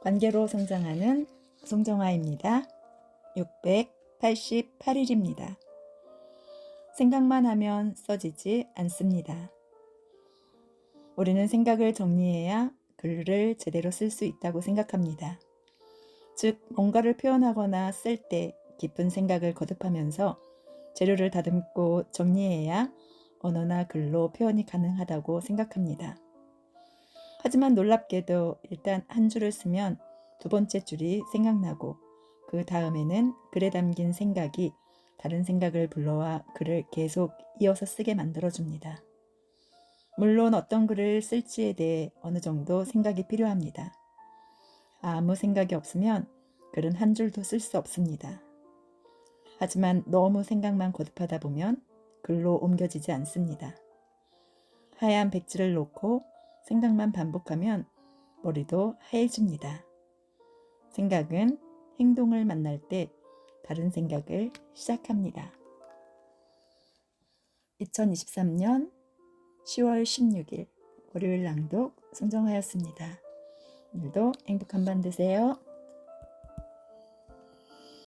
관계로 성장하는 송정아입니다. 688일입니다. 생각만 하면 써지지 않습니다. 우리는 생각을 정리해야 글을 제대로 쓸 수 있다고 생각합니다. 즉, 뭔가를 표현하거나 쓸 때 깊은 생각을 거듭하면서 재료를 다듬고 정리해야 언어나 글로 표현이 가능하다고 생각합니다. 하지만 놀랍게도 일단 한 줄을 쓰면 두 번째 줄이 생각나고 그 다음에는 글에 담긴 생각이 다른 생각을 불러와 글을 계속 이어서 쓰게 만들어줍니다. 물론 어떤 글을 쓸지에 대해 어느 정도 생각이 필요합니다. 아무 생각이 없으면 글은 한 줄도 쓸 수 없습니다. 하지만 너무 생각만 거듭하다 보면 글로 옮겨지지 않습니다. 하얀 백지를 놓고 생각만 반복하면 머리도 하얘집니다. 생각은 행동을 만날 때 다른 생각을 시작합니다. 2023년 10월 16일 월요일 낭독 송정하였습니다. 오늘도 행복한 밤 되세요.